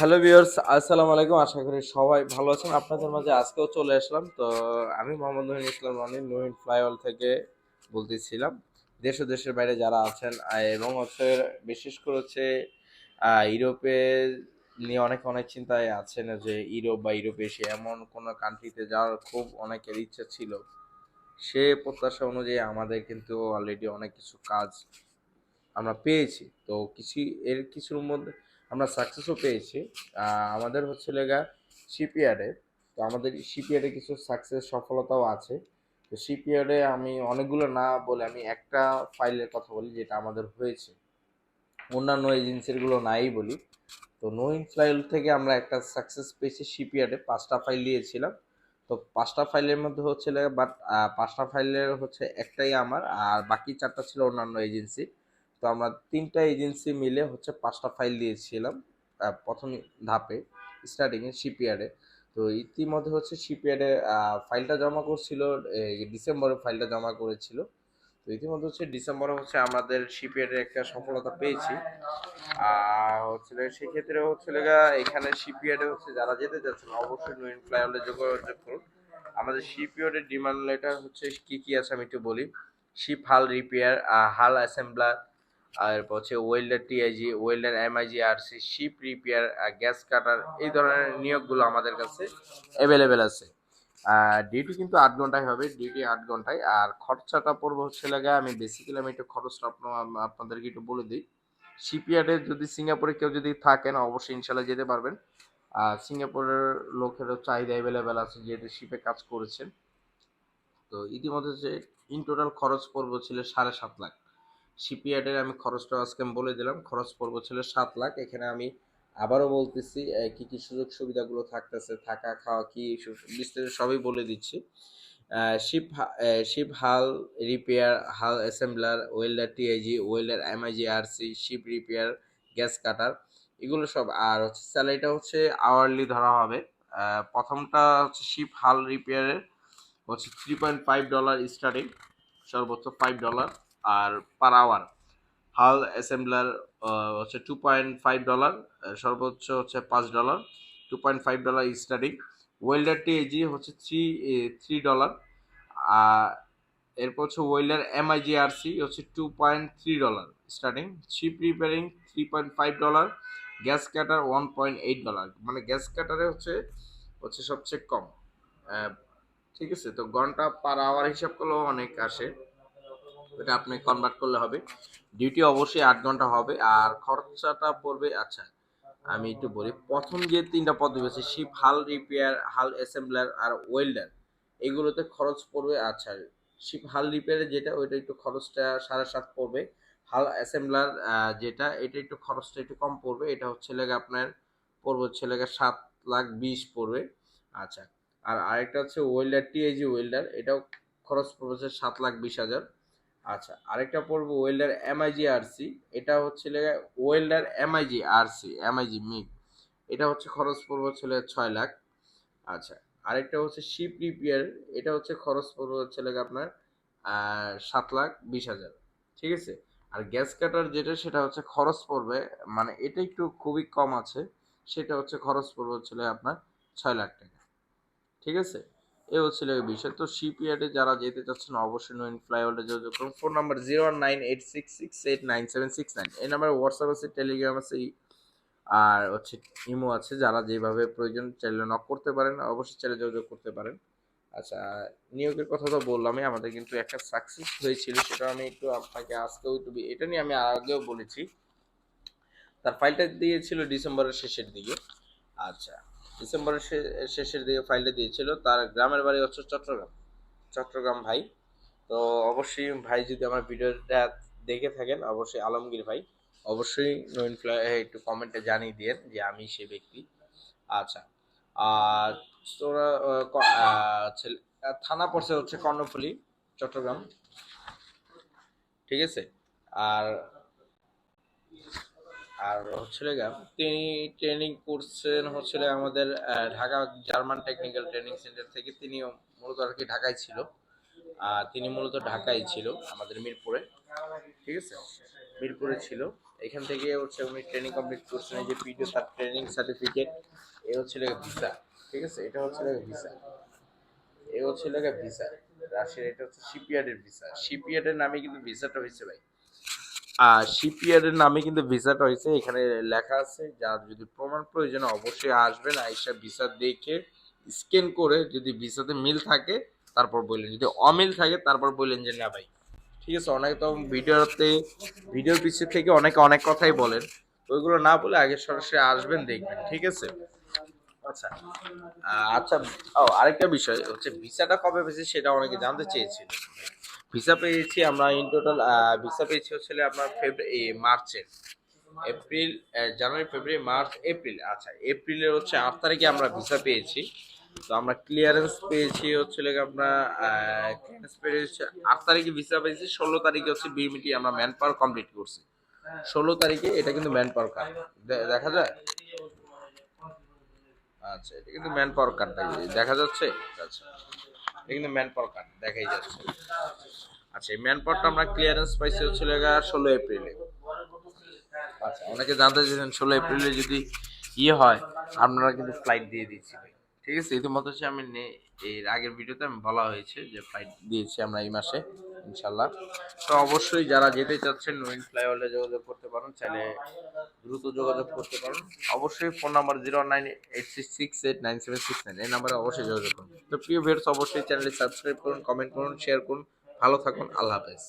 Hello viewers আসসালামু আলাইকুম। আশা করি সবাই ভালো আছেন। আপনাদের মাঝে আজকেও চলে আসলাম। তো আমি মোহাম্মদ নহিন ইসলাম রনি নহিন ফ্লাইওয়াল থেকে বলতেছিলাম। দেশ ও দেশের বাইরে যারা আছেন এবং হচ্ছে বিশেষ করে হচ্ছে ইউরোপে নিয়ে অনেক অনেক চিন্তায় আছেন যে ইউরোপ বা ইউরোপ এসে এমন কোনো কান্ট্রিতে যাওয়ার খুব অনেকের ইচ্ছা ছিল। সে প্রত্যাশা অনুযায়ী আমাদের কিন্তু অলরেডি অনেক কিছু কাজ আমরা পেয়েছি। তো কিছু, এর কিছুর মধ্যে আমরা সাকসেসও পেয়েছি। আমাদের হচ্ছে লেগা শিপইয়ার্ডে তো আমাদের শিপইয়ার্ডে কিছু সাকসেস সফলতাও আছে। তো শিপইয়ার্ডে আমি অনেকগুলো না বলে আমি একটা ফাইলের কথা বলি যেটা আমাদের হয়েছে। অন্যান্য এজেন্সিরগুলো নাই বলি। তো নোইন ফ্লাইল থেকে আমরা একটা সাকসেস পেয়েছি শিপইয়ার্ডে পাঁচটা ফাইল দিয়েছিলাম। তো পাঁচটা ফাইলের মধ্যে হচ্ছে বাট পাঁচটা ফাইলের হচ্ছে একটাই আমার। আর বাকি চারটা ছিল অন্যান্য এজেন্সি তো আমরা তিনটা এজেন্সি মিলে হচ্ছে পাঁচটা ফাইল দিয়েছিলাম প্রথম ধাপে স্টার্টিংয়ে শিপইয়ার্ডে তো ইতিমধ্যে হচ্ছে শিপইয়ার্ডে ফাইলটা জমা করছিল ডিসেম্বরে ফাইলটা জমা করেছিল। তো ইতিমধ্যে হচ্ছে ডিসেম্বরে হচ্ছে আমাদের শিপইয়ার্ডের একটা সফলতা পেয়েছি। আর হচ্ছে সেক্ষেত্রে হচ্ছে এখানে শিপইয়ার্ডে হচ্ছে যারা যেতে যাচ্ছেন অবশ্যই নোয়েন ফ্লাইওয়ার্ডে যোগাযোগ করুন। আমাদের শিপইয়ার্ডের ডিমান্ড লেটার হচ্ছে কি কি আছে আমি একটু বলি। Sheep hull repair hull assembler আর হচ্ছে welder TIG welder MIG RC ship repair gas cutter এই ধরনের নিয়োগগুলো আমাদের কাছে অ্যাভেলেবেল আছে। ডিউটি কিন্তু আট ঘন্টায় হবে ডিউটি আট ঘন্টায়। আর খরচাটা পড়বে হচ্ছে লাগা, আমি বেসিক্যালি আমি একটু খরচটা আপনা- আপনাদেরকে একটু বলে দিই। শিপইয়ার্ডে যদি সিঙ্গাপুরে কেউ যদি থাকেন, অবশ্যই ইনশাল্লাহ যেতে পারবেন। আর সিঙ্গাপুরের লোকেরও চাহিদা অ্যাভেলেবেল আছে, যেহেতু শিপে কাজ করেছেন। তো ইতিমধ্যে যে ইন টোটাল খরচ পড়বে ছিল সাড়ে সাত লাখ শিপইয়ার্ডের আমি খরচটা আজকে আমি বলে দিলাম। খরচ পড়বে ছিল সাত লাখ। এখানে আমি আবারও বলতেছি কি কি সুযোগ সুবিধাগুলো থাকতেছে, থাকা, খাওয়া, কি বিস্তারিত সবই বলে দিচ্ছি। Ship ship hull repair, hull assembler, welder TIG, welder MIG, RC, ship repair, gas cutter, এগুলো সব। আর হচ্ছে স্যালারিটা হচ্ছে আওয়ারলি ধরা হবে। প্রথমটা হচ্ছে শিপ হাল রিপেয়ারের হচ্ছে three point five dollar starting সর্বোচ্চ ফাইভ ডলার আর পার আওয়ার হাল অ্যাসেম্বলার হচ্ছে টু পয়েন্ট ফাইভ ডলার সর্বোচ্চ হচ্ছে পাঁচ dollar two point five dollar starting welder TAG হচ্ছে থ্রি থ্রি ডলার আর এরপর হচ্ছে ওয়েল্ডার এমআইজি আরসি হচ্ছে two point three dollar starting ship repairing three point five dollar gas cutter one point eight dollar মানে gas কাটারে হচ্ছে হচ্ছে সবচেয়ে কম। ঠিক আছে? তো ঘণ্টা পার আওয়ার হিসাব করলেও অনেক আসে। এটা আপনি কনভার্ট করলে হবে। ডিউটি অবশ্যই আট ঘণ্টা হবে আর খরচাটা পড়বে আচ্ছা আমি একটু বলি। প্রথম যে তিনটা পদ্ধতি আছে sheep hull repair hull assembler আর ওয়েল্ডার এগুলোতে খরচ পড়বে আচ্ছা শিপ হাল রিপেয়ারে যেটা, ওইটা একটু খরচটা সাড়ে সাত পড়বে। হাল অ্যাসেম্বলার যেটা, এটা একটু খরচটা একটু কম পড়বে। এটা হচ্ছে লেগে আপনার, পড়বে হচ্ছে লেগে সাত লাখ বিশ পড়বে আচ্ছা। আর আরেকটা হচ্ছে ওয়েল্ডার টিএজি ওয়েল্ডার এটাও খরচ পড়বে সাত লাখ বিশ হাজার। আচ্ছা আরেকটা পড়ব ওয়েল্ডার এমআইজি আরসি এটা হচ্ছে welder MIG RC MIG MIG এটা হচ্ছে খরচ পড়বে লেগে ছয় লাখ। আচ্ছা আরেকটা হচ্ছে শিপ রিপেয়ার এটা হচ্ছে খরচ পড়বে হচ্ছে আপনার সাত লাখ বিশ হাজার। ঠিক আছে? আর গ্যাস কাটার যেটা, সেটা হচ্ছে খরচ পড়বে মানে এটা একটু খুবই কম আছে। সেটা হচ্ছে খরচ পড়বে হচ্ছে আপনার ছয় লাখ টাকা। ঠিক আছে? এই হচ্ছিল বিষয়। তো শিপইয়ার্ডে যারা যেতে চাচ্ছেন, অবশ্যই নোয়েন ফ্লাইওভারে যোগাযোগ করুন। Phone number zero nine eight six six eight nine seven six nine. এই নাম্বারে হোয়াটসঅ্যাপ আছে, টেলিগ্রাম আছে, আর হচ্ছে ইমো আছে। যারা যেভাবে প্রয়োজন চাইলে নক করতে পারেন, অবশ্যই চাইলে যোগাযোগ করতে পারেন। আচ্ছা নিয়োগের কথা তো বললামই, আমাদের কিন্তু একটা সাকসেস হয়েছিল, সেটা আমি একটু আপনাকে আজকেও একটু এটা নিয়ে আমি আগেও বলেছি। তার ফাইলটা দিয়েছিল ডিসেম্বরের শেষের দিকে। আচ্ছা। ডিসেম্বরের শেষের দিকে ফাইলটা দিয়েছিল। তার গ্রামের বাড়ি হচ্ছে চট্টগ্রাম। চট্টগ্রাম ভাই। তো অবশ্যই ভাই যদি আমার ভিডিওটা দেখে থাকেন, অবশ্যই আলমগীর ভাই, অবশ্যই ফ্লাই একটু কমেন্টে জানিয়ে দিয়েন যে আমি সে ব্যক্তি। আচ্ছা। আর তোরা ছেলে- থানা পড়ছে হচ্ছে কর্ণফুলি, চট্টগ্রাম। ঠিক আছে? আর আর হচ্ছে তিনি ট্রেনিং করছেন হচ্ছে আমাদের Dhaka German technical training centre থেকে তিনি মূলত আর কি ঢাকায় ছিল। আর তিনি মূলত ঢাকায় ছিল, আমাদের মিরপুরে। ঠিক আছে? মিরপুরে ছিল। এখান থেকে হচ্ছে উনি ট্রেনিং কমপ্লিট করছেন। এই যে পিডিও তার ট্রেনিং সার্টিফিকেট এ হচ্ছে ভিসা ঠিক আছে? এটা হচ্ছে ভিসা এ হচ্ছে ভিসা রাশিয়ার এটা হচ্ছে শিপইয়ার্ডের ভিসা শিপইয়ার্ডের নামে কিন্তু ভিসাটা হয়েছে ভাই। আর শিপইয়ার্ডের নামে কিন্তু ভিসাটা হয়েছে, এখানে লেখা আছে যার যদি প্রমাণ প্রয়োজন অবশ্যই আসবেন আইসা ভিসা দেখে স্ক্যান করে যদি ভিসাতে মিল থাকে, তারপর বললেন। যদি অমিল থাকে, তারপর বললেন যে না ভাই। ঠিক আছে, অনেকে তো ভিডিওতে ভিডিওর পিছে থেকে অনেকে অনেক কথাই বলেন। ওইগুলো না বলে আগে সরাসরি আসবেন, দেখবেন। ঠিক আছে? আচ্ছা। আচ্ছা ও, আরেকটা বিষয় হচ্ছে ভিসাটা কবে পেয়েছি সেটা অনেকে জানতে চেয়েছিল। ভিসা পেয়েছি আমরা ইন টোটাল ভিসা পেয়েছি হচ্ছে আপনার ফেব্রুয়ারি মার্চের April January February March April আচ্ছা এপ্রিলের হচ্ছে আট তারিখে আমরা ভিসা পেয়েছি। তো আমরা ক্লিয়ারেন্স পেয়েছি হচ্ছে আমরা ক্লিয়ারেন্স পেয়েছি আট তারিখে ভিসা পেয়েছি, ষোলো তারিখে হচ্ছে বিমিটি আমরা ম্যান পাওয়ার কমপ্লিট করছি। ষোলো তারিখে এটা কিন্তু ম্যান পাওয়ার কাজ দেখা যায়? আচ্ছা এটা কিন্তু ম্যান পাওয়ার কার্ড দেখা যাচ্ছে? আচ্ছা এটা কিন্তু ম্যান পাওয়ার কার্ড দেখাই যাচ্ছে। আচ্ছা এই ম্যান পাওয়ারটা আমরা ক্লিয়ারেন্স পাইছি হচ্ছিল ষোলো এপ্রিলে। আচ্ছা অনেকে জানতে চাইছেন ষোলো এপ্রিলে যদি ইয়ে হয়, আপনারা কিন্তু ফ্লাইট দিয়ে দিচ্ছি। ঠিক আছে? ইতিমধ্যে হচ্ছে আমি এর আগের ভিডিওতে আমি বলা হয়েছে যে ফ্লাইট দিয়েছি আমরা এই মাসে ইনশাল্লাহ তো অবশ্যই যারা যেতে চাচ্ছেন নোইন ফ্লাইওভারে যোগাযোগ করতে পারেন, চাইলে দ্রুত যোগাযোগ করতে পারেন। অবশ্যই phone number zero nine eight six six eight nine seven six nine এই নাম্বারে অবশ্যই যোগাযোগ করুন। তো প্রিয় ভিউয়ার্স অবশ্যই চ্যানেলটি সাবস্ক্রাইব করুন কমেন্ট করুন শেয়ার করুন। ভালো থাকুন, আল্লাহ হাফেজ।